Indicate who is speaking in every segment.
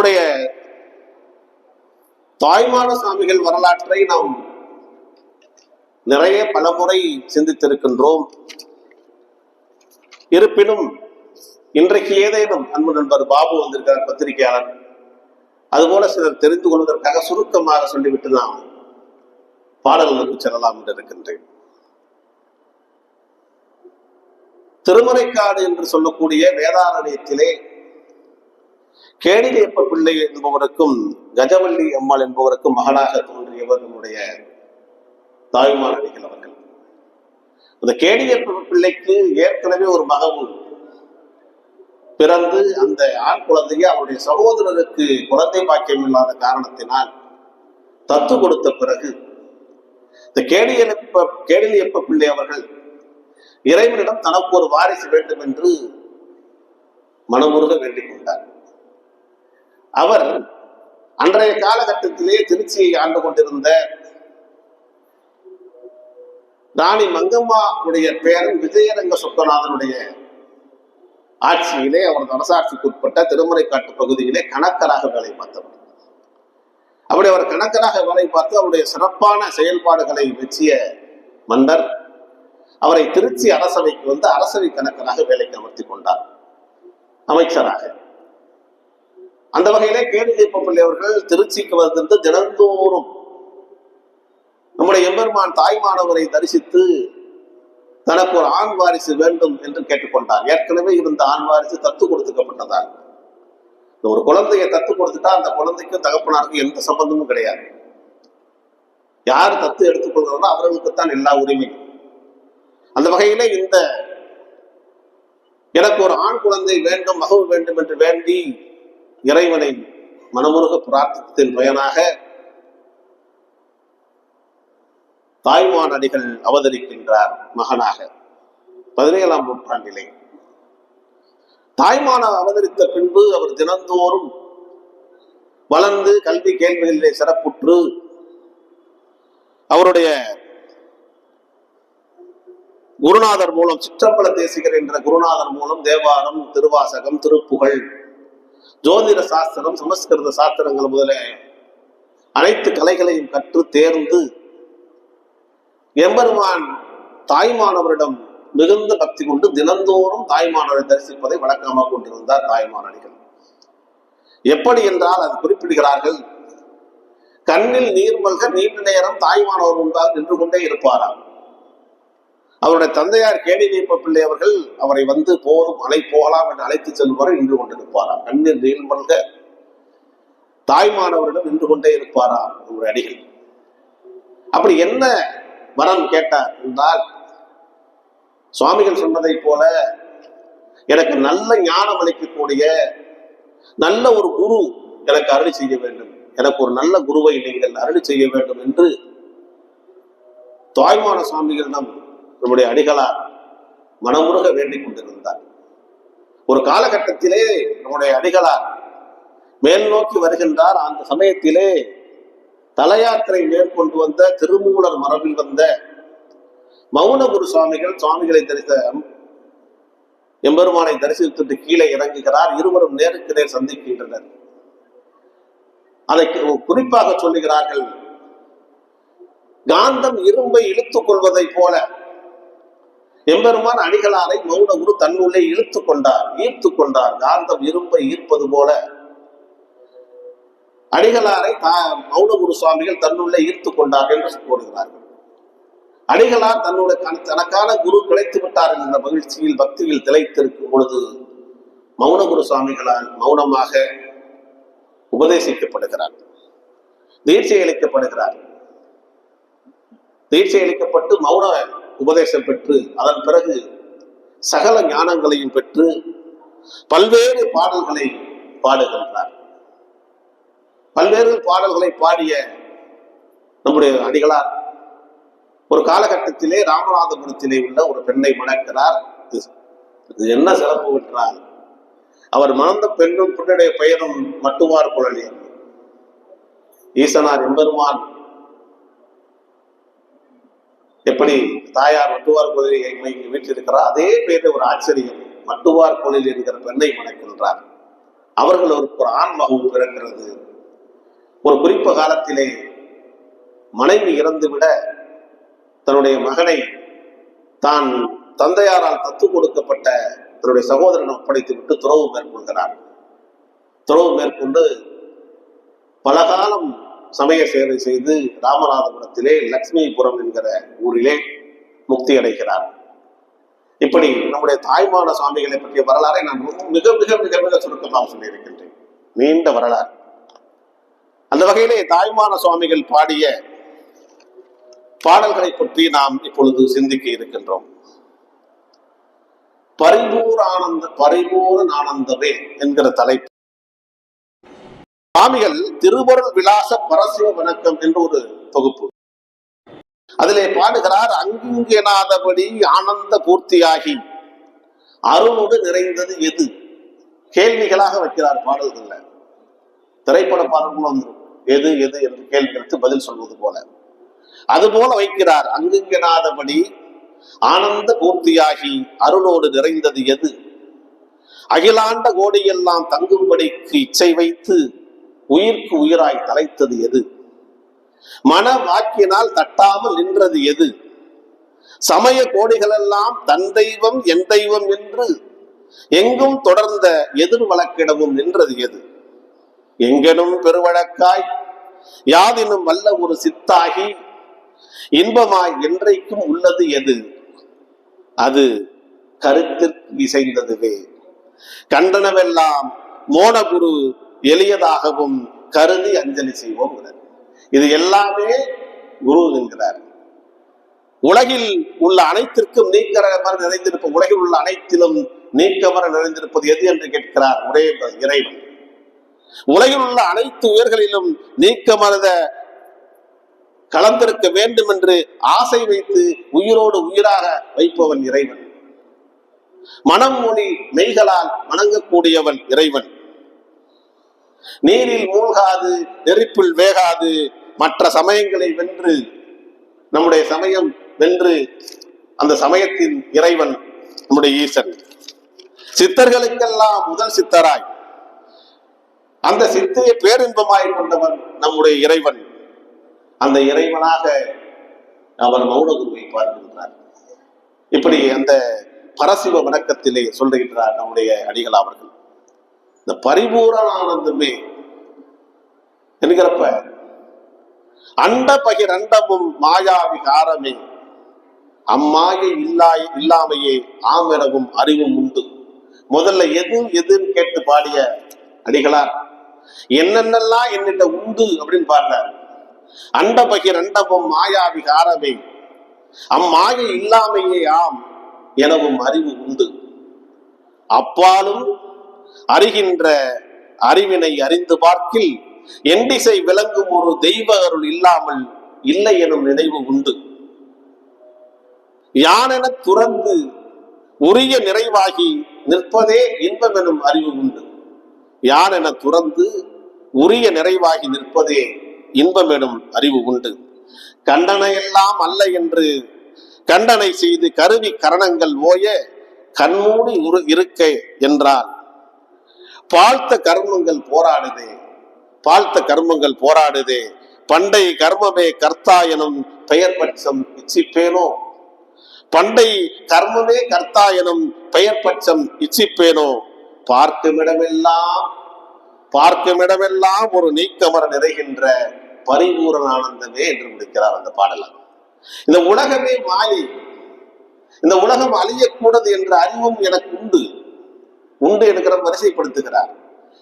Speaker 1: நம்முடைய தாய்மான சாமிகள் வரலாற்றை நாம் நிறைய பல முறை சிந்தித்திருக்கின்றோம். இருப்பினும் இன்றைக்கு ஏதேனும் அன்பு நண்பர் பாபு வந்திருக்கிறார் பத்திரிகையாளர். அதுபோல சிலர் தெரிந்து கொள்வதற்காக சுருக்கமாக சொல்லிவிட்டு நாம் பாடல்களுக்கு செல்லலாம் என்று இருக்கின்றேன். திருமறைக்காடு என்று சொல்லக்கூடிய வேதாரண்யத்திலே கேடிலியப்ப பிள்ளை என்பவருக்கும் கஜவல்லி அம்மாள் என்பவருக்கும் மகனாக தோன்றியவர் நம்முடைய தாய்மாரடிகள் அவர்கள். அந்த கேடிலேப்ப பிள்ளைக்கு ஏற்கனவே ஒரு மகவு பிறந்து அந்த ஆண் குழந்தையை அவருடைய சகோதரருக்கு குழந்தை பாக்கியம் இல்லாத காரணத்தினால் தத்து கொடுத்த பிறகு இந்த கேடியப்ப கேடிலியப்ப பிள்ளை அவர்கள் இறைவனிடம் தனக்கு ஒரு வாரிசு வேண்டும் என்று மனமுருக வேண்டிக் கொண்டார். அவர் அன்றைய காலகட்டத்திலே திருச்சியை ஆண்டு கொண்டிருந்த ராணி மங்கம்மாவுடைய பேரன் விஜயரங்க சொக்கநாதனுடைய ஆட்சியிலே அவரது அரசாட்சிக்கு உட்பட்ட திருமறைக்காட்டு பகுதியிலே கணக்கராக வேலை பார்த்தவர். அப்படி அவர் கணக்கராக வேலை பார்த்து அவருடைய சிறப்பான செயல்பாடுகளை வெச்சிய மன்னர் அவரை திருச்சி அரசவைக்கு வந்து அரசவை கணக்கராக வேலைக்கு அமர்த்தி கொண்டார். அமைச்சராக. அந்த வகையிலே கேடுதீப்ப பிள்ளை அவர்கள் திருச்சிக்கு வந்திருந்து தினந்தோறும் நம்முடைய எம்பெருமான் தாய்மானவரை தரிசித்து தனக்கு ஒரு ஆண் வாரிசு வேண்டும் என்று கேட்டுக்கொண்டார். ஏற்கனவே இருந்த ஆண் வாரிசு தத்து கொடுத்துக்கப்பட்டதால். இந்த ஒரு குழந்தையை தத்து கொடுத்துட்டா அந்த குழந்தைக்கும் தகப்பனாருக்கு எந்த சம்பந்தமும் கிடையாது. யார் தத்து எடுத்துக்கொள்கிறாரோ அவர்களுக்குத்தான் எல்லா உரிமையும். அந்த வகையிலே இந்த எனக்கு ஒரு ஆண் குழந்தை வேண்டும் மகவு வேண்டும் என்று வேண்டி இறைவனை மனமுருக பிரார்த்தத்தின் பயனாக தாய்மான் அடிகள் அவதரிக்கின்றார் மகனாக. பதினேழாம் நூற்றாண்டிலே. தாய்மான அவதரித்த பின்பு அவர் தினந்தோறும் வளர்ந்து கல்வி கேள்விகளிலே சிறப்புற்று அவருடைய குருநாதர் மூலம் சிற்றம்பல தேசிகர் என்ற குருநாதர் மூலம் தேவாரம் திருவாசகம் திருப்புகழ் ஜோதிட சாஸ்திரம் சமஸ்கிருத சாஸ்திரங்கள் முதல அனைத்து கலைகளையும் கற்று தேர்ந்து எம்பெருமான் தாய்மானவரிடம் மிகுந்த பக்தி கொண்டு தினந்தோறும் தாய்மானவரை தரிசிப்பதை வழக்கமாக கொண்டிருந்தார் தாய்மானடிகள் எப்படி என்றால் அது குறிப்பிடுகிறார்கள் கண்ணில் நீர் மல்க நீண்ட நேரம் தாய்மானவர் முன்பாக நின்று கொண்டே இருப்பாராம். அவருடைய தந்தையார் கேடி வைப்ப பிள்ளை அவர்கள் அவரை வந்து போதும் அலை போகலாம் என்று அழைத்து செல்வரை நின்று கொண்டிருப்பாராம் கண்ணில் நீள் மல்க தாய்மானவரிடம் நின்று கொண்டே இருப்பாராம் ஒரு அடிகள். அப்படி என்ன வரம் கேட்டார் என்றால் சுவாமிகள் சொன்னதை போல எனக்கு நல்ல ஞானம் அளிக்கக்கூடிய நல்ல ஒரு குரு எனக்கு அருளி செய்ய வேண்டும். எனக்கு ஒரு நல்ல குருவை நீங்கள் அருளி செய்ய வேண்டும் என்று தாய்மான சுவாமிகளிடம் நம்முடைய அடிகளார் மனமுருக வேண்டிக் கொண்டிருந்தார். ஒரு காலகட்டத்திலே நம்முடைய அடிகளார் மேல் நோக்கி வருகின்றார். அந்த சமயத்திலே தலையாத்திரை மேற்கொண்டு வந்த திருமூலர் மரபில் வந்த மௌனகுரு சுவாமிகள் சுவாமிகளை தரிச எம்பெருமானை தரிசித்துட்டு கீழே இறங்குகிறார். இருவரும் நேருக்கு நேர் சந்திக்கின்றனர். அதை குறிப்பாக சொல்லுகிறார்கள். காந்தம் இரும்பை இழுத்துக் கொள்வதை போல எம்பெருமான் அடிகளாரை மௌனகுரு தன்னுள்ளே இழுத்துக் கொண்டார் ஈர்த்து கொண்டார் காந்தம் இரும்பை ஈர்ப்பது போல. அடிகளாரை மௌனகுரு சுவாமிகள் தன்னுள்ளே ஈர்த்து கொண்டார் என்று கூறுகிறார்கள். அடிகளார் தன்னுடைய தனக்கான குரு கிடைத்து விட்டார் என்ற மகிழ்ச்சியில் பக்தியில் திளைத்திருக்கும் பொழுது மௌனகுரு சுவாமிகளால் மௌனமாக உபதேசிக்கப்படுகிறார். தீட்சை அளிக்கப்படுகிறார். தீட்சை அளிக்கப்பட்டு மௌன உபதேசம் பெற்று அதன் பிறகு சகல ஞானங்களையும் பெற்று பல்வேறு பாடல்களை பாடுகின்றார். பல்வேறு பாடல்களை பாடிய நம்முடைய அடிகளார் ஒரு காலகட்டத்திலே ராமநாதபுரத்திலே உள்ள ஒரு பெண்ணை மணக்கிறார் இது என்ன சிறப்பு என்றால் அவர் மணந்த பெண்ணும் பெண்ணுடைய பெயரும் மட்டுவார் குழலி ஈசனார் எம்பெருமான் எப்படி தாயார் மட்டுவார் கோயிலை வீட்டில் இருக்கிறார் அதே பெயரில் ஒரு ஆச்சரியம். மட்டுவார் கோயிலில் இருக்கிற பெண்ணை மணக்கின்றார். அவர்களுக்கு ஒரு குரான் மகவு பிறக்கிறது. ஒரு குறிப்ப காலத்திலே மனைவி இறந்துவிட தன்னுடைய மகனை தான் தந்தையாரால் தத்து கொடுக்கப்பட்ட தன்னுடைய சகோதரன் ஒப்படைத்து விட்டு துறவு மேற்கொள்கிறார். துறவு மேற்கொண்டு பல காலம் சமய சேவை செய்து ராமநாதபுரத்திலே லக்ஷ்மிபுரம் என்கிற ஊரிலே முக்தி அடைகிறார். இப்படி நம்முடைய தாய்மான சுவாமிகளை பற்றிய வரலாறை நான் மிக மிக மிக மிக சுருக்கமாக சொல்லியிருக்கின்றேன். நீண்ட வரலாறு. அந்த வகையிலே தாய்மான சுவாமிகள் பாடிய பாடல்களை பற்றி நாம் இப்பொழுது சிந்திக்க இருக்கின்றோம். பரிபூர் ஆனந்த பரிபூரன் ஆனந்தமே என்கிற தலைப்பு சுவாமிகள் திருவருள் விலாச பரசிவ வணக்கம் என்ற ஒரு தொகுப்பு. அதிலே பாடுகிறார் அங்குங்கெனாதபடி ஆனந்த பூர்த்தியாகி அருளோடு நிறைந்தது எது? கேள்விகளாக வைக்கிறார் பாடல்கள்ல. திரைப்பட பாடல்களும் வந்துடும் எது எது? என்று கேள்விகளுக்கு பதில் சொல்வது போல. அதுபோல வைக்கிறார் அங்குங்கெனாதபடி ஆனந்த பூர்த்தியாகி அருளோடு நிறைந்தது எது? அகிலாண்ட கோடியெல்லாம் தங்கும்படிக்கு இச்சை வைத்து உயிர்க்கு உயிராய் தலைத்தது எது? மன வாக்கினால் தட்டாமல் நின்றது எது? சமய கோடிகளெல்லாம் தன் தெய்வம் என் தெய்வம் என்று எங்கும் தொடர்ந்த எதிர் வழக்கிடமும் நின்றது எது? எங்கெனும் பெருவழக்காய் யாதினும் வல்ல ஒரு சித்தாகி இன்பமாய் என்றைக்கும் உள்ளது எது? அது கருத்திற்கு இசைந்ததுவே கண்டனவெல்லாம் மோனகுரு எளியதாகவும் கருதி அஞ்சலி செய்வோம் இது எல்லாமே குரு என்கிறார். உலகில் உள்ள அனைத்திற்கும் நீக்கமர நிறைந்திருப்ப உலகில் உள்ள அனைத்திலும் நீக்கமர நிறைந்திருப்பது எது என்று கேட்கிறார் ஒரே இறைவன். உலகில் உள்ள அனைத்து உயர்களிலும் நீக்கமரத கலந்திருக்க வேண்டும் என்று ஆசை வைத்து உயிரோடு உயிராக வைப்பவன் இறைவன். மனம் மொழி மெய்களால் வணங்கக்கூடியவன் இறைவன். நீரில் மூழ்காது நெருப்பில் வேகாது. மற்ற சமயங்களை வென்று நம்முடைய சமயம் வென்று அந்த சமயத்தின் இறைவன் நம்முடைய ஈசன். சித்தர்களுக்கெல்லாம் முதல் சித்தராய். அந்த சித்தையை பேரின்பமாய் கொண்டவன் நம்முடைய இறைவன். அந்த இறைவனாக அவர் மௌனகுருவை பார்க்கின்றார் இப்படி அந்த பரசிவ வணக்கத்திலே சொல்லுகின்றார் நம்முடைய அடிகள் அவர்கள் இந்த பரிபூரண ஆனந்தமே. என்கிறப்ப அண்ட பகிரண்டமும் மாயா விகாரமே அம்மாயை இல்லாய் இல்லாமையே ஆமெனவும் அறிவும் உண்டு. முதல்ல எது எதுன்னு கேட்டு பாடிய அடிகளார் என்னென்னலாம் என்னிட்ட உண்டு அப்படின்னு பாடுறார். அண்ட பகிரண்டமும் மாயா விகாரமே அம்மாயை இல்லாமையே ஆம் எனவும் அறிவு உண்டு. அப்பாலும் அறிகின்ற அறிவினை அறிந்து பார்க்கில் எண்டிசை விளங்கும் ஒரு தெய்வ அருள் இல்லாமல் இல்லை எனும் நினைவு உண்டு. யானென துறந்து உரிய நிறைவாகி நிற்பதே இன்பம் எனும் அறிவு உண்டு. யானென துறந்து உரிய நிறைவாகி நிற்பதே இன்பம் எனும் அறிவு உண்டு. கண்டனையெல்லாம் அல்ல என்று கண்டனை செய்து கருவி கரணங்கள் ஓய கண்மூடி உரு இருக்க என்றால் பாழ்த்த கர்மங்கள் போராடுதே பாழ்த்த கர்மங்கள் போராடுதே. பண்டை கர்மமே கர்த்தா எனும் பெயர் பட்சம் இச்சிப்பேனோ? பண்டை கர்மமே கர்த்தா எனும் பெயர் பட்சம் இச்சிப்பேனோ? பார்க்குமிடமெல்லாம் பார்க்குமிடமெல்லாம் ஒரு நீக்கமர நிறைகின்ற பரிபூரண ஆனந்தமே என்று முடிக்கிறார் அந்த பாடலாம் இந்த உலகமே மாயை. இந்த உலகம் அழியக்கூடாது என்ற அறிவும் எனக்கு உண்டு. உண்டு என்கிற வரிசைப்படுத்துகிறார்.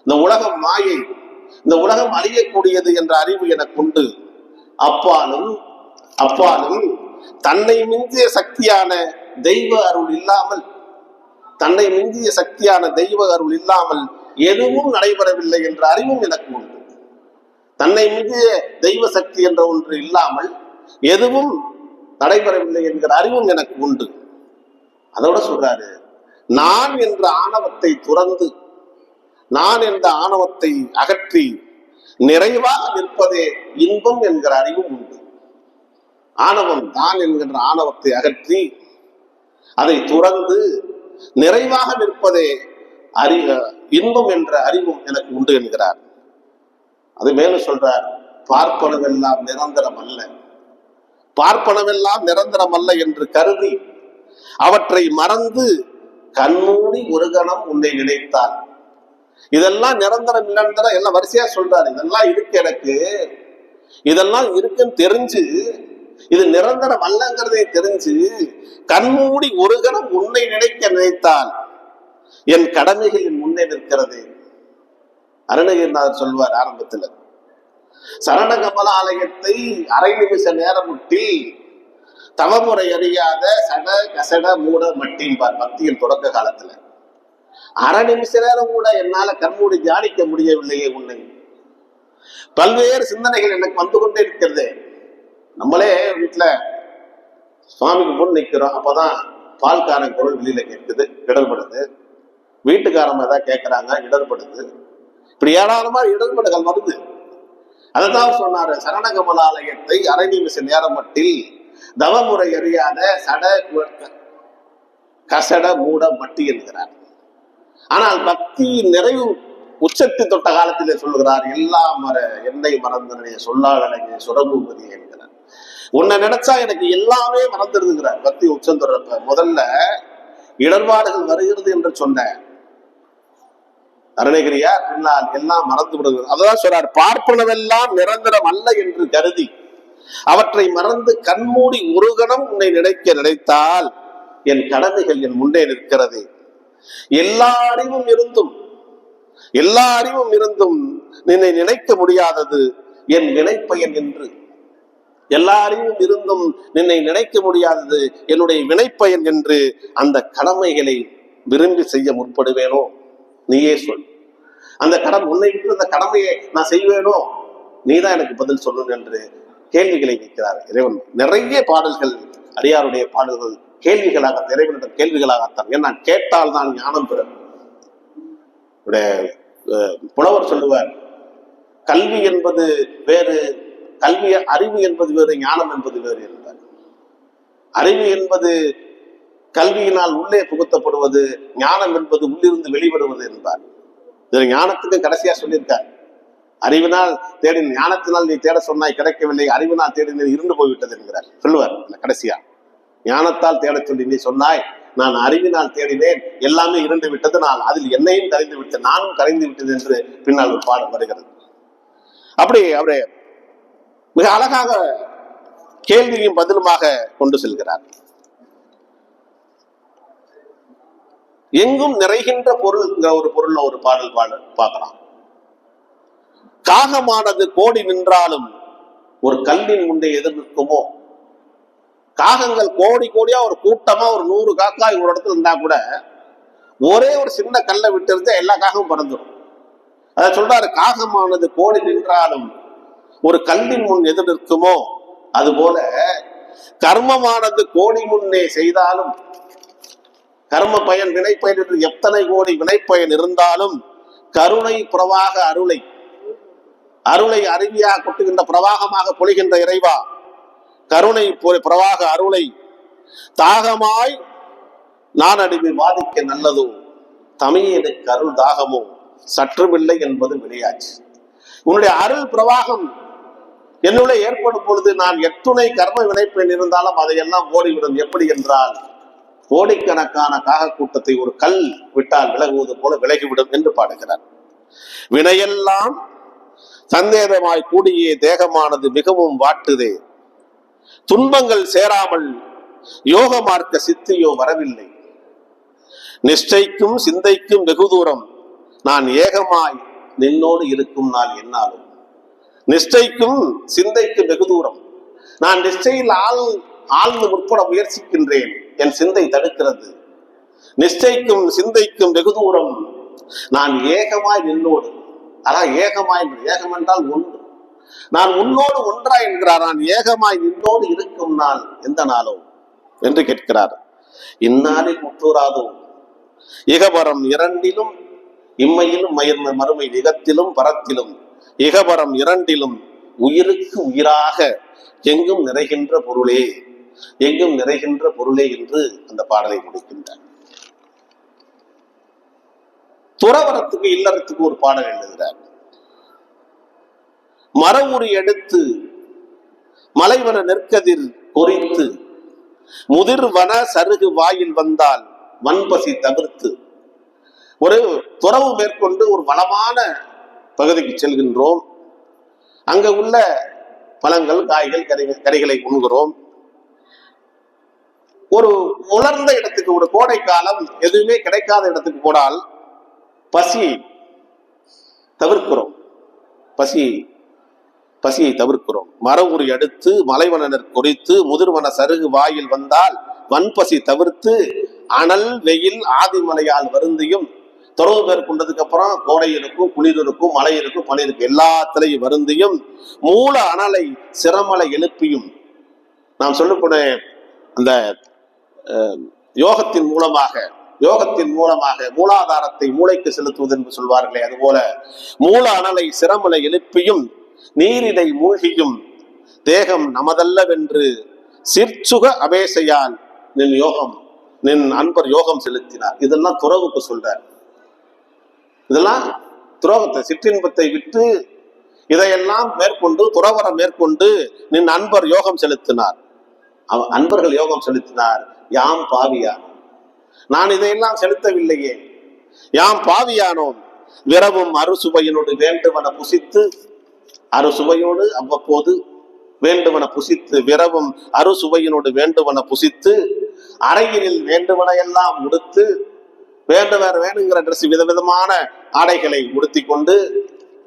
Speaker 1: இந்த உலகம் மாயை இந்த உலகம் அழியக்கூடியது என்ற அறிவு எனக்கு உண்டு. அப்பாலும் அப்பாலும் தன்னை மிஞ்சிய சக்தியான தெய்வ அருள் இல்லாமல் தன்னை மிஞ்சிய சக்தியான தெய்வ அருள் இல்லாமல் எதுவும் நடைபெறவில்லை என்ற அறிவும் எனக்கு உண்டு. தன்னை மிஞ்சிய தெய்வ சக்தி என்ற ஒன்று இல்லாமல் எதுவும் நடைபெறவில்லை என்கிற அறிவும் எனக்கு உண்டு. அதோட சொல்றாரு நான் என்ற ஆணவத்தை துறந்து நான் என்ற ஆணவத்தை அகற்றி நிறைவாக நிற்பதே இன்பம் என்கிற அறிவும் உண்டு. ஆணவம் தான் என்கின்ற ஆணவத்தை அகற்றி அதை துறந்து நிறைவாக நிற்பதே அறி இன்பம் என்ற அறிவும் எனக்கு உண்டு என்கிறார். அது மேலும் சொல்றார் பார்ப்பனவெல்லாம் நிரந்தரம் அல்ல. பார்ப்பனவெல்லாம் நிரந்தரம் அல்ல என்று கருதி அவற்றை மறந்து கண்மூடி ஒரு கணம் உன்னை நினைத்தால். இதெல்லாம் நிரந்தரம் நிரந்தரம் எல்லாம் வரிசையா சொல்றாரு. இதெல்லாம் இருக்கு எனக்கு. இதெல்லாம் இருக்குன்னு தெரிஞ்சு இது நிரந்தரம் அல்லங்கிறதை தெரிஞ்சு கண்மூடி ஒரு கணம் உன்னை நினைக்க நினைத்தால் என் கடமைகள் என் முன்னே நிற்கிறது. அருணகிரிநாதர் சொல்வார் ஆரம்பத்தில். சரண ஆலயத்தை அரை நிமிஷ நேரம் முட்டி தவமுறை அறியாத சட கசட மூட மட்டின்பார் பக்தியின் தொடக்க காலத்துல. அரை நிமிஷ நேரம் கூட என்னால கண்மூடி தியானிக்க முடியவில்லையே உன்னை. பல்வேறு சிந்தனைகள் எனக்கு வந்து கொண்டே இருக்கிறது. நம்மளே வீட்டுல சுவாமிக்கு முன் நிற்கிறோம் அப்பதான் பால்காரன் குரல் வெளியில கேட்குது இடர்படுது. வீட்டுக்காரங்க ஏதாவது கேட்கறாங்க இடர்படுது. இப்படி ஏராளமா இடர்படுகள் வருது. அதைத்தான் சொன்னாரு சரணகமலாலயத்தை அரை நிமிஷ நேரம் மட்டில் தவமுறை அறியாத சட கசட மூட மட்டி என்கிறார். ஆனால் பக்தி நிறைவு உச்சத்தை தொட்ட காலத்திலே சொல்லுகிறார் எல்லாம் மற என்னை மறந்தனே சொல்லாடனே சுரபூபதி என்கிறார். உன்னை நினைச்சா எனக்கு எல்லாமே மறந்துடுதுங்கிறார். பக்தி உச்சம் தொடர்ப்ப முதல்ல இடர்பாடுகள் வருகிறது என்று சொன்ன அருணகிரியா பின்னால் எல்லாம் மறந்து விடுகிறது அதான் சொல்றார் பார்ப்பனவெல்லாம் நிரந்தரம் அல்ல என்று கருதி அவற்றை மறந்து கண்மூடி ஒரு கணம் உன்னை நினைக்க நினைத்தால் என் கடமைகள் என் முன்னே நிற்கிறது. எல்லா அறிவும் இருந்தும் எல்லா அறிவும் இருந்தும் நின்னை நினைக்க முடியாதது என் வினைப்பயன் என்று. எல்லா அறிவும் இருந்தும் நின்னை நினைக்க முடியாதது என்னுடைய வினைப்பயன் என்று அந்த கடமைகளை விரும்பி செய்ய முற்படுவேனோ? நீயே சொல். அந்த கடன் உன்னை விட்டு அந்த கடமையை நான் செய்வேனோ? நீதான் எனக்கு பதில் சொல்லணும் என்று கேள்விகளை கேட்கிறார் இறைவன். நிறைய பாடல்கள் அடியாருடைய பாடல்கள் கேள்விகளாக இறைவனிடம் கேள்விகளாகத்தான். ஏன்னா கேட்டால் தான் ஞானம் பெறும். புலவர் சொல்லுவார் கல்வி என்பது வேறு கல்வி அறிவு என்பது வேறு ஞானம் என்பது வேறு என்பார். அறிவு என்பது கல்வியினால் உள்ளே புகுத்தப்படுவது ஞானம் என்பது உள்ளிருந்து வெளிவருவது என்பார். இது ஞானத்துக்கு கடைசியா சொல்லியிருக்கார் அறிவினால் தேடி ஞானத்தினால் நீ தேட சொன்னாய் கிடைக்கவில்லை. அறிவினால் தேடினது இருந்து போய்விட்டது என்கிறார். சொல்லுவார் கடைசியா. ஞானத்தால் தேட சொல்லி நீ சொன்னாய் நான் அறிவினால் தேடினேன். எல்லாமே இருந்து விட்டது. நான் அதில் என்னையும் கரைந்து விட்டேன் நானும் கரைந்து விட்டது என்று பின்னால் ஒரு பாடம் வருகிறது. அப்படி அவரை மிக அழகாக கேள்வியும் பதிலுமாக கொண்டு செல்கிறார். எங்கும் நிறைகின்ற பொருள்ங்கிற ஒரு பொருள்ல ஒரு பாடல் பாடல் பார்க்கலாம். காகமானது கோடி நின்றாலும் ஒரு கல்லின் முன்னே எதிர் நிற்குமோ? காகங்கள் கோடி கோடியா ஒரு கூட்டமா ஒரு நூறு காக்கா ஒரு இடத்துல இருந்தா கூட ஒரே ஒரு சின்ன கல்லை விட்டு இருந்தா எல்லா காகமும் பறந்துடும் அதை சொல்றாரு காகமானது கோடி நின்றாலும் ஒரு கல்லின் முன் எதிர் நிற்குமோ? அதுபோல கர்மமானது கோடி முன்னே செய்தாலும் கர்ம பயன் வினை பயன் என்று எத்தனை கோடி வினைப்பயன் இருந்தாலும் கருணை பிரவாக அருளை அருளை அருவியாக கொட்டுகின்ற பிரவாகமாக பொழிகின்ற இறைவா. கருணை பிரவாக அருளை. தாகமாய் நான் அடிமை வாதிக்க நல்லதோ? தமிழனுக்கு அருள் தாகமோ? சற்றுமில்லை என்பது விளையாச்சு உன்னுடைய அருள் பிரவாகம் என்னுள்ளே ஏற்படும் பொழுது நான் எத்துணை கர்ம வினைப்பெண் இருந்தாலும் அதையெல்லாம் ஓடிவிடும். எப்படி என்றால் கோடிக்கணக்கான காக கூட்டத்தை ஒரு கல் விட்டால் விலகுவது போல விலகிவிடும் என்று பாடுகிறார். வினையெல்லாம் சந்தேகமாய் கூடிய தேகமானது மிகவும் வாட்டுதே. துன்பங்கள் சேராமல் யோக மார்க்க சித்தியோ வரவில்லை. நிஷ்டைக்கும் சிந்தைக்கும் வெகு தூரம் நான் ஏகமாய் நின்னோடு இருக்கும் நாள் என்னாலும். நிஷ்டைக்கும் சிந்தைக்கும் வெகு தூரம். நான் நிஷ்டையில் ஆள் ஆழ்ந்து முற்பட முயற்சிக்கின்றேன். என் சிந்தை தடுக்கிறது. நிஷ்டைக்கும் சிந்தைக்கும் வெகு தூரம். நான் ஏகமாய் நின்னோடு அதான் ஏகமாய் ஏகம் என்றால் ஒன்று. நான் உன்னோடு ஒன்றா என்கிறார்? நான் ஏகமாய் நின்னோடு இருக்கும் நாள் எந்த நாளோ? என்று கேட்கிறார். இந்நாளில் முற்றூராதோ? இகபரம் இரண்டிலும் இம்மையிலும் மயிர் மறுமை நிகத்திலும் பரத்திலும் இகபரம் இரண்டிலும் உயிருக்கு உயிராக எங்கும் நிறைகின்ற பொருளே எங்கும் நிறைகின்ற பொருளே என்று அந்த பாடலை முடிக்கின்றார். துறவரத்துக்கு இல்லறத்துக்கு ஒரு பாடல் எழுதுகிறார் மரவுரி எடுத்து மலைவன நெற்கதிர் பொறித்து முதிர் வன சருகு வாயில் வந்தால் வன்பசி தவிர்த்து. ஒரு துறவு மேற்கொண்டு ஒரு வளமான பகுதிக்கு செல்கின்றோம். அங்க உள்ள பழங்கள் காய்கள் கறிகள் கறிகளை உண்கிறோம். ஒரு உலர்ந்த இடத்துக்கு ஒரு கோடை காலம் எதுவுமே கிடைக்காத இடத்துக்கு போனால் பசி தவிர்க்கிறோம். பசி பசியை தவிர்க்கிறோம். மரவுரி அடுத்து மலைவனர் குறித்து முதிர்வன சருகு வாயில் வந்தால் வன்பசி தவிர்த்து அனல் வெயில் ஆதிமலையால் வருந்தியும் துறவு மேற்கொண்டதுக்கு அப்புறம் கோடை இருக்கும் குளிர் இருக்கும் மழை இருக்கும் பனி இருக்கும் எல்லாத்திலையும் வருந்தியும் மூல அனலை சிரமலை எழுப்பியும் நாம் சொல்லப்போன அந்த யோகத்தின் மூலமாக யோகத்தின் மூலமாக மூலாதாரத்தை மூளைக்கு செலுத்துவது என்று சொல்வார்களே அதுபோல மூல அனலை சிரமலை எழுப்பியும் நீரிடை மூழ்கியும் தேகம் நமதல்லவென்று சிற்சுக அபேசையால் நின் யோகம் நின் அன்பர் யோகம் செலுத்தினார். இதெல்லாம் துறவுக்கு சொல்றார். இதெல்லாம் துரோகத்தை சிற்றின்பத்தை விட்டு இதையெல்லாம் மேற்கொண்டு துறவரம் மேற்கொண்டு நின் அன்பர் யோகம் செலுத்தினார். அவ- அன்பர்கள் யோகம் செலுத்தினார். யாம் பாவியார். நான் இதையெல்லாம் செலுத்தவில்லையே. யாம் பாவியானோம். விரவும் அறுசுவையினோடு வேண்டுவன புசித்து அறுசுவையோடு அவ்வப்போது வேண்டுவன புசித்து விரவும் அறுசுவையினோடு வேண்டுவன புசித்து அறையினில் வேண்டுவன எல்லாம் உடுத்து வேண்டுவர் வேணுங்கிற ட்ரெஸ் விதவிதமான ஆடைகளை உடுத்தி கொண்டு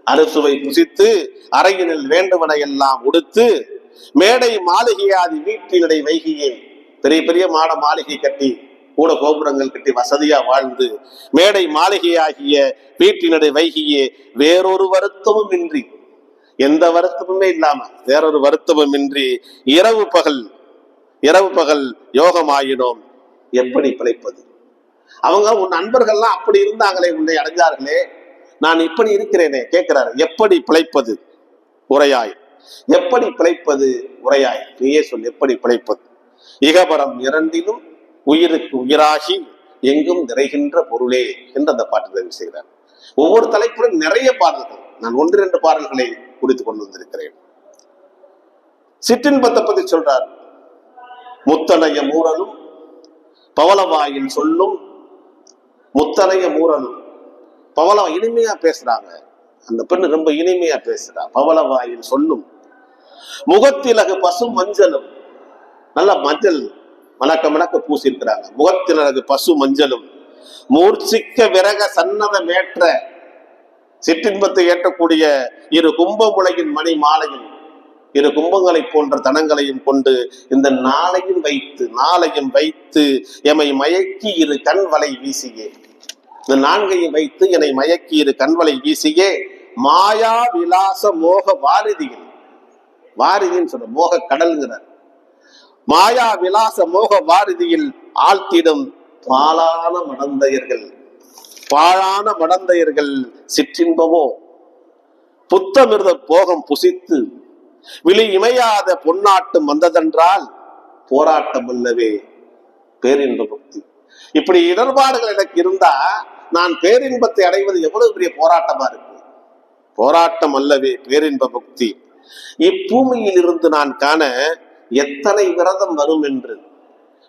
Speaker 1: அறுசுவை புசித்து அறையினில் வேண்டுவன எல்லாம் உடுத்து மேடை மாளிகையாதி வீட்டினடை வைகியே. பெரிய பெரிய மாட மாளிகை கட்டி கூட கோபுரங்கள் கட்டி வசதியா வாழ்ந்து மேடை மாளிகையாகிய வீட்டினடை வைகியே வேறொரு வருத்தமும் இன்றி எந்த வருத்தமுமே இல்லாம வேறொரு வருத்தமும் இன்றி இரவு பகல் இரவு பகல் யோகமாயினோம். எப்படி பிழைப்பது? அவங்க உன் நண்பர்கள்லாம் அப்படி இருந்தாங்களே உன்னை அடைஞ்சார்களே. நான் இப்படி இருக்கிறேனே கேட்கிறாரு எப்படி பிழைப்பது? உரையாய். எப்படி பிழைப்பது? உரையாய். நீயே சொல் எப்படி பிழைப்பது? இகபரம் இரண்டிலும் உயிருக்கு உயிராகி எங்கும் நிறைகின்ற பொருளே என்று அந்த பாட்டு தெரிவு செய்கிறார். ஒவ்வொரு தலைப்புடன் நிறைய பாடல்கள் நான் ஒன்று இரண்டு பாடல்களை குறித்துக் கொண்டு வந்திருக்கிறேன். சிற்றின்பத்தை பத்தி சொல்றார் முத்தலைய மூரலும் பவளவாயின் சொல்லும் முத்தலைய மூரலும் பவள இனிமையா பேசுறாங்க. அந்த பெண்ணு ரொம்ப இனிமையா பேசுறா. பவளவாயில் சொல்லும் முகத்திலகு பசு மஞ்சளும் நல்ல மஞ்சள். மணக்க மணக்க பூசியிருக்கிறாங்க. முகத்தினரது பசு மஞ்சளும். மூர்ச்சிக்க விரக சன்னத மேற்ற சிற்றின்பத்தை ஏற்றக்கூடிய இரு கும்பமுலையின் மணி மாலையும் இரு கும்பங்களை போன்ற தனங்களையும் கொண்டு இந்த நாளையும் வைத்து நாளையும் வைத்து எமை மயக்கி இரு கண் வலை வீசியே. இந்த நான்கையும் வைத்து என்னை மயக்கி இரு கண்வலை வீசியே. மாயா விலாச மோக வாரிதிகள் வாரிதின்னு சொல்ற மோக கடல்ங்கிறார். மாயா விலாச மோக வாரதியில் ஆழ்த்திடும் பாலான மடந்தையர்கள். பாழான மடந்தையர்கள் சிற்றின்பமோ புத்தமிர்த போகம் புசித்து விழி இமையாத பொன்னாட்டம் வந்ததென்றால் போராட்டம் அல்லவே பேரின்ப பக்தி. இப்படி இடர்பாடுகள் எனக்கு இருந்தா நான் பேரின்பத்தை அடைவது எவ்வளவு பெரிய போராட்டமா இருக்கு? போராட்டம் அல்லவே பேரின்ப பக்தி. இப்பூமியில் இருந்து நான் காண எத்தனை விரதம் வரும் என்று.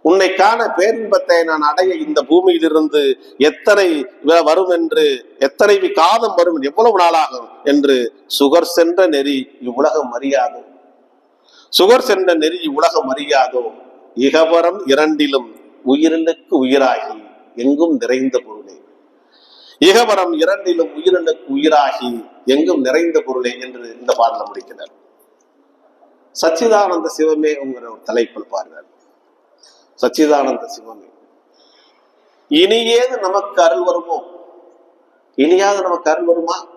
Speaker 1: உன்னை காண பேரின்பத்தை நான் அடைய இந்த பூமியிலிருந்து எத்தனை வரும் என்று எத்தனை வி- வரும் எவ்வளவு நாளாகும் என்று சுகர் சென்ற நெறி இவ்வுலகம் அறியாதோ? சுகர் சென்ற நெறி இவ்வுலகம் அறியாதோ? இகவரம் இரண்டிலும் உயிரினுக்கு உயிராகி எங்கும் நிறைந்த பொருளே. இகவரம் இரண்டிலும் உயிரினுக்கு உயிராகி எங்கும் நிறைந்த பொருளே என்று இந்த பாடல முடிக்கிறார். சச்சிதானந்த சிவமே உங்கிற ஒரு தலைப்பில் பாருங்கள். சச்சிதானந்த சிவமே. இனியேது நமக்கு அருள் வருமோ? இனியாவது நமக்கு அருள் வருமா?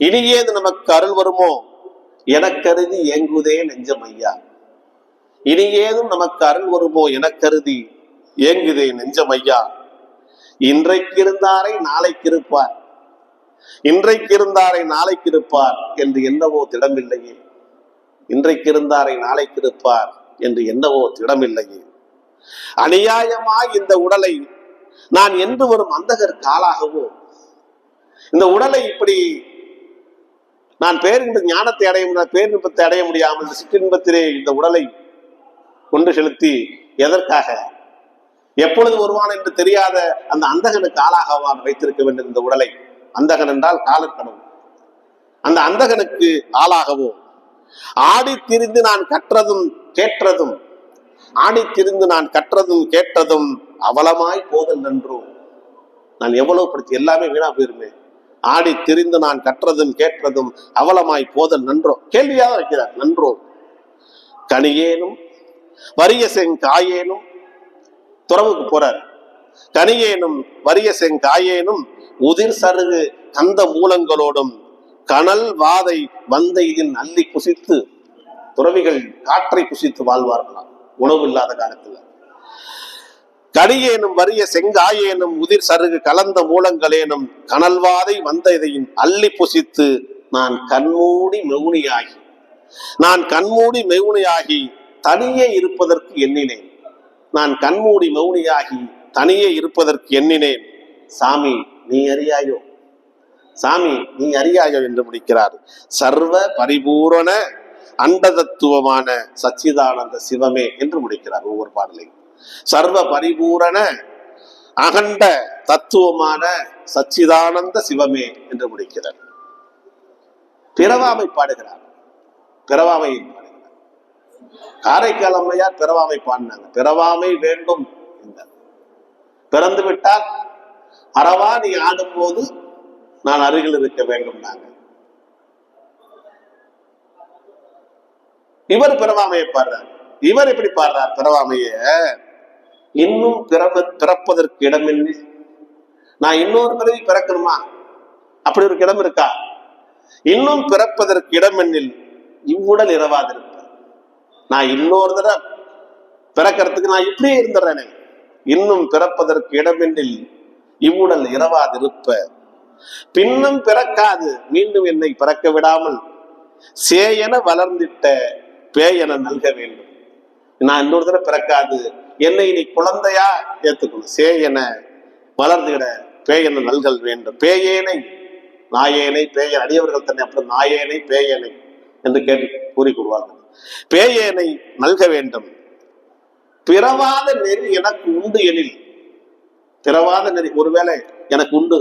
Speaker 1: இனியேது நமக்கு அருள் வருமோ? எனக்கருதி ஏங்குதே நெஞ்சம் ஐயா இனியேதும் நமக்கு அருள் வருமோ? எனக்கருதி ஏங்குதே நெஞ்சம் ஐயா இன்றைக்கு இருந்தாரை நாளைக்கு இருப்பார் இன்றைக்கு இருந்தாரை நாளைக்கு இருப்பார் என்று என்னவோ திடமில்லையே. இன்றைக்கு இருந்தாரை நாளைக்கு இருப்பார் என்று என்னவோ திடமில்லையே. அநியாயமாய் இந்த உடலை நான் என்று வரும் அந்தகர் காலாகவோ இந்த உடலை இப்படி நான் பேரின்ப ஞானத்தை அடைய முடியாது பேரின்பத்தை அடைய முடியாமல் இந்த சிற்றின்பத்திலே இந்த உடலை கொண்டு செலுத்தி எதற்காக? எப்பொழுது வருவான் என்று தெரியாத அந்த அந்தகனுக்கு ஆளாகவான் வைத்திருக்க வேண்டும் இந்த உடலை? அந்தகன் என்றால் காலக்கடவுள் அந்த அந்தகனுக்கு ஆளாகவோ? ஆடி திரிந்து நான் கற்றதும் கேட்டதும் ஆடி திரிந்து நான் கற்றதும் கேட்டதும் அவலமாய் போதல் நன்றோ. நான் எவ்வளவு படிச்சு எல்லாமே வீணா போயிருமே. ஆடி திரிந்து நான் கற்றதும் கேட்டதும் அவலமாய் போதல் நன்றோ. கேள்வியாக வைக்கிறார் நன்றோ. கனியேனும் வரிய செங்காயேனும் துறவுக்கு போறார். கனியேனும் வரிய செங்காயேனும் உதிர் சருகு கந்த மூலங்களோடும் கனல் வாதை வந்தையில் அள்ளி குசித்து துறவிகள் காற்றை குசித்து வாழ்வார்களாம் உணவு இல்லாத காலத்துல. கடியேனும் வரிய செங்காயேனும் உதிர் சருகு கலந்த மூலங்களேனும் கனல்வாதை வந்ததையும் அள்ளி புசித்து நான் கண்மூடி மெவுனியாகி நான் கண்மூடி மெவுனியாகி தனியே இருப்பதற்கு எண்ணினேன். நான் கண்மூடி மௌனியாகி தனியே இருப்பதற்கு எண்ணினேன். சாமி நீ அறியாயோ? சாமி நீ அறியாக என்று முடிக்கிறார். சர்வ பரிபூரண அண்டதத்துவமான சச்சிதானந்த சிவமே என்று முடிக்கிறார் ஒவ்வொரு பாடலையும். சர்வ பரிபூரண அகண்ட தத்துவமான சச்சிதானந்த சிவமே என்று முடிக்கிறார். பிறவாமை பாடுகிறார். பிறவாமை பாடுகிறார். காரைக்கால் அம்மையார் பிறவாமை பாடினாங்க. பிறவாமை வேண்டும் என்றார். பிறந்து விட்டால் அறவா நீ ஆடும்போது நான் அருகில் இருக்க வேண்டும் நாங்க. இவர் பிறவாமையை பாடுறார். இவர் எப்படி பாடுறார் பிறவாமைய? இன்னும் பிறப்ப பிறப்பதற்கு இடமில்லை. நான் இன்னொரு பிறவி பிறக்கணுமா? அப்படி ஒரு இடம் இருக்கா? இன்னும் பிறப்பதற்கு இடமென்னில் இவ்வுடல் இரவாதிருப்ப நான் இன்னொரு தடவை பிறக்கிறதுக்கு நான் இப்படியே இருந்துடுறேனே. இன்னும் பிறப்பதற்கு இடமென்னில் இவ்வுடல் இரவாதிருப்ப பின்னும் பிறக்காது மீண்டும் என்னை பிறக்க விடாமல். சேயென வளர்ந்திட்ட பேயென நல்க வேண்டும். நான் இன்னொரு தடவை பிறக்காது என்னை நீ குழந்தையா ஏத்துக்கணும் சேயென வளர்ந்துகிட பேயென நல்கல் வேண்டும். பேயேனை நாயேனை பேயன் அடியவர்கள் தன்னை அப்புறம் நாயேனை பேயனை என்று கேட்டு கூறி கூறுவார்கள். பேயேனை நல்க வேண்டும். பிறவாத நெறி எனக்கு உண்டு எனில் பிறவாத நெறி ஒருவேளை எனக்கு உண்டு.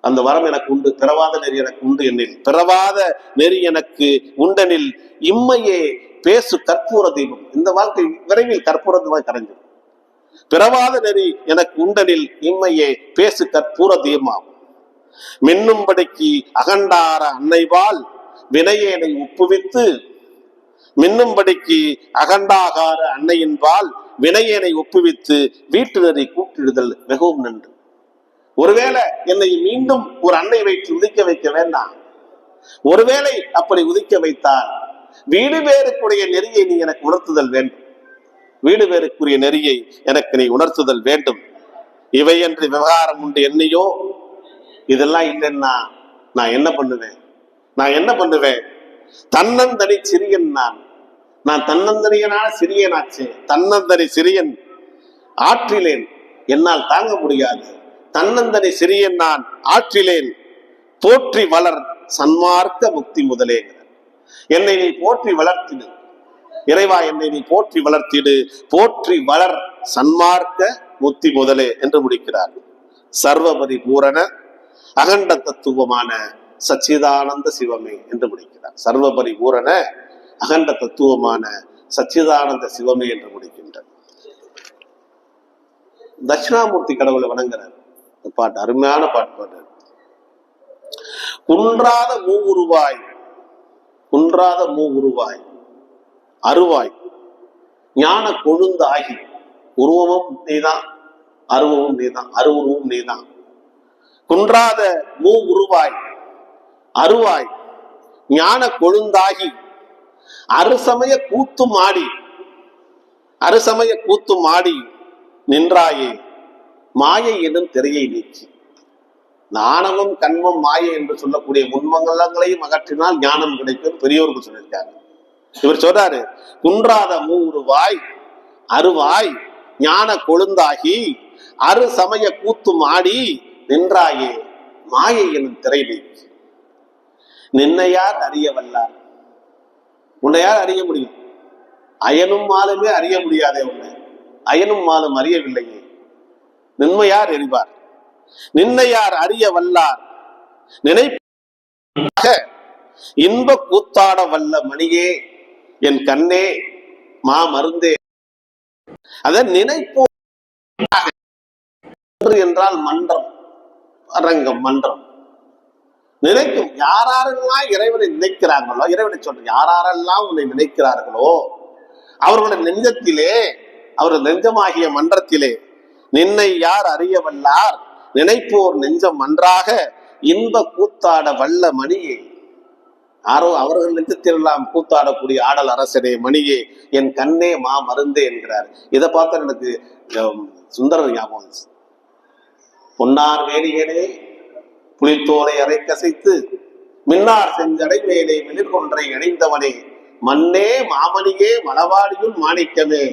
Speaker 1: அந்த வரம் எனக்கு உண்டு பிறவாத நெறி எனக்கு உண்டு என்னில் பிறவாத நெறி எனக்கு உண்டெனில். இம்மையே பேசு கற்பூர தீபம் இந்த வாழ்க்கை விரைவில் கற்பூர கற்பூரமாய் கரைஞ்சிடும். பிறவாத நெறி எனக்கு உண்டனில் இம்மையே பேசு கற்பூர தீபமாகும் மின்னும்படிக்கு அகண்டார அன்னைவால் வினையேனை ஒப்புவித்து மின்னும்படிக்கு அகண்டாகார அன்னையின்பால் வினையேனை ஒப்புவித்து வீட்டு நெறி கூட்டிடுதல் மிகவும் நன்று. ஒருவேளை என்னை மீண்டும் ஒரு அன்னை வயிற்று உதிக்க வைக்க வேண்டாம். ஒருவேளை அப்படி உதிக்க வைத்தால் வீடு வேறுக்குரிய நெறியை நீ எனக்கு உணர்த்துதல் வேண்டும். வீடு வேறுக்குரிய நெறியை எனக்கு நீ உணர்த்துதல் வேண்டும். இவை என்று விவகாரம் உண்டு என்னையோ? இதெல்லாம் இல்லைன்னா நான் என்ன பண்ணுவேன்? நான் என்ன பண்ணுவேன்? தன்னந்தனி சிறியன் நான். நான் தன்னந்தனியனான சிறியனாச்சு. தன்னந்தனி சிறியன் ஆற்றிலேன். என்னால் தாங்க முடியாது. தன்னந்தனி சிறியன் நான் ஆற்றிலேன். போற்றி வளர் சன்மார்க்க முக்தி முதலே. என்னை நீ போற்றி வளர்த்திடு. இறைவா என்னை நீ போற்றி வளர்த்திடு. போற்றி வளர் சன்மார்க்க முக்தி முதலே என்று முடிக்கிறார். சர்வபரி பூரண அகண்ட தத்துவமான சச்சிதானந்த சிவமே என்று முடிக்கிறார். சர்வபரி பூரண அகண்ட தத்துவமான சச்சிதானந்த சிவமே என்று முடிக்கின்றார். தட்சிணாமூர்த்தி கடவுளை வணங்குறார். பாட்டு அருமையான பாட்டு பாட்டு குன்றாத மூவுருவாய் குன்றாத மூவுருவாய் அருவாய் ஞான கொழுந்தாகி உருவமும் நீதான் அருவமும் நீதான் அருவுருவும் நீதான். குன்றாத மூ உருவாய் அருவாய் ஞான கொழுந்தாகி அருசமய கூத்து மாடி அருசமய கூத்து மாடி நின்றாயே. மாயை எனும் திரையை நீக்கி. நாணமும் கண்மம் மாயை என்று சொல்லக்கூடிய முன்மங்கலங்களையும் அகற்றினால் ஞானம் கிடைக்கும் பெரியோர்கள் சொல்லியிருக்காங்க. இவர் சொல்றாரு குன்றாத மூருவாய் அருவாய் ஞான கொழுந்தாகி அரு சமய கூத்து மாடி நின்றாயே மாயை எனும் திரை நீக்கி. நின்னையார் அறிய வல்லார்? உன்னையார் அறிய முடியும்? அயனும் மாலுமே அறிய முடியாதே உன்னை. அயனும் மாலும் அறியவில்லையே. நின்மையார் எறிவார் நின்னையார் அறிய வல்லார்? நினைப்பாக இன்ப கூத்தாட வல்ல மணியே என் கண்ணே மா மருந்தே. அத நினைப்போ என்றால் மன்றம் அரங்கம் மன்றம். நினைக்கும் யாரெல்லாம் இறைவனை நினைக்கிறார்களோ இறைவனை சொல்ற யாரெல்லாம் உன்னை நினைக்கிறார்களோ அவர்களுடைய நெஞ்சத்திலே அவர்கள் நெஞ்சமாகிய மன்றத்திலே நின்னை யார் அறிய வல்லார் நினைப்போர் நெஞ்சம் மன்றாக இன்ப கூத்தாட வல்ல மணியே. யாரோ அவர்கள் நெஞ்சத்திலெல்லாம் கூத்தாடக்கூடிய ஆடல் அரசனே மணியே என் கண்ணே மா மருந்தே என்கிறார். இதை பார்த்தா எனக்கு சுந்தரர் ஞாபகம் பொன்னார் வேணியனே புலித்தோலை அரை கசைத்து மின்னார் செஞ்சடை மேலே மிளிர்கொன்றை இணைந்தவனே மண்ணே மாமணியே மலவாடியுள் மாணிக்கமே.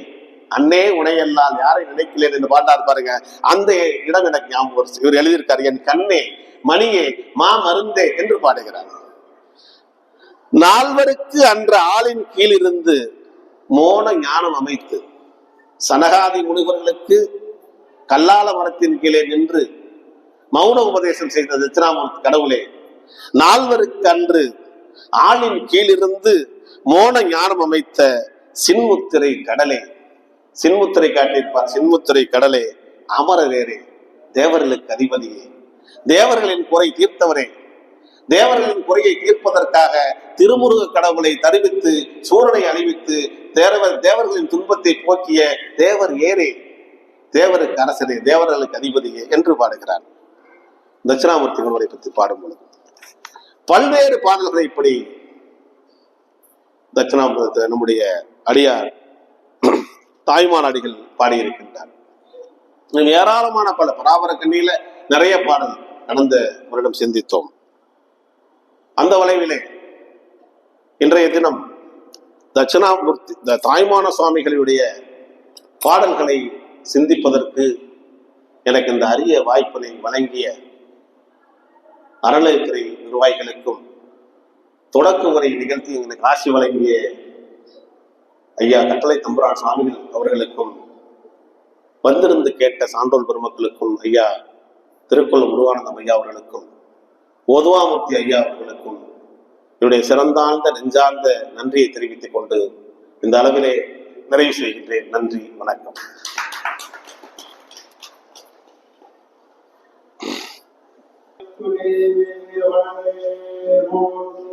Speaker 1: அன்னே உனையெல்லாம் யாரை நினைக்கிறேன் என்று பாட்டார் பாருங்க. அந்த இடம் எனக்கு ஞாபகம் இவர் எழுதியிருக்காரு என் கண்ணே மணியே மா மருந்தே என்று பாடுகிறார். நால்வருக்கு அன்ற ஆளின் கீழிருந்து மோன ஞானம் அமைத்து சனகாதி முனிவர்களுக்கு கல்லால மரத்தின் கீழே நின்று மௌன உபதேசம் செய்த தட்சிணாமூர்த்தி கடவுளே நால்வருக்கு அன்று ஆளின் கீழிருந்து மோன ஞானம் அமைத்த சின்முத்திரை கடலே சின்முத்திரை காட்டியிருப்பார் சின்முத்திரை கடலே அமரரேரே தேவர்களுக்கு அதிபதியே. தேவர்களின் குறை தீர்த்தவரே. தேவர்களின் குறையை தீர்ப்பதற்காக திருமுருக கடவுளை தருவித்து சூரனை அணிவித்து தேவர் தேவர்களின் துன்பத்தை போக்கிய தேவர் ஏரே தேவருக்கு அரசரே தேவர்களுக்கு அதிபதியே என்று பாடுகிறார். தட்சிணாமூர்த்தி உங்களை பற்றி பாடும் பொழுது. பல்வேறு பாடல்களை இப்படி தட்சிணாமூர்த்தி நம்முடைய அடியார் தாய்மான் பாடியிருக்கின்றார். ஏராளமான பல பராபர கண்ணியில நிறைய பாடல் கடந்த வருடம் சிந்தித்தோம். அந்த வளைவிலே இன்றைய தினம் தட்சிணாமூர்த்தி த- தாய்மான சுவாமிகளுடைய பாடல்களை சிந்திப்பதற்கு எனக்கு இந்த அரிய வாய்ப்பினை வழங்கிய அறநிலையத்துறை நிர்வாகிகளுக்கும் தொடக்க உரை நிகழ்த்தி எனக்கு ஆசி வழங்கிய ஐயா கட்டளை தம்புரான் சுவாமிகள் அவர்களுக்கும் வந்திருந்து கேட்ட சான்றோல் பெருமக்களுக்கும் ஐயா திருக்குள்ள குருவானந்தம் ஐயா அவர்களுக்கும் ஓதுவாமூர்த்தி ஐயா அவர்களுக்கும் என்னுடைய சிறந்தாழ்ந்த நெஞ்சார்ந்த நன்றியை தெரிவித்துக் கொண்டு இந்த அளவிலே நிறைவு செய்கின்றேன் நன்றி வணக்கம் Thank you.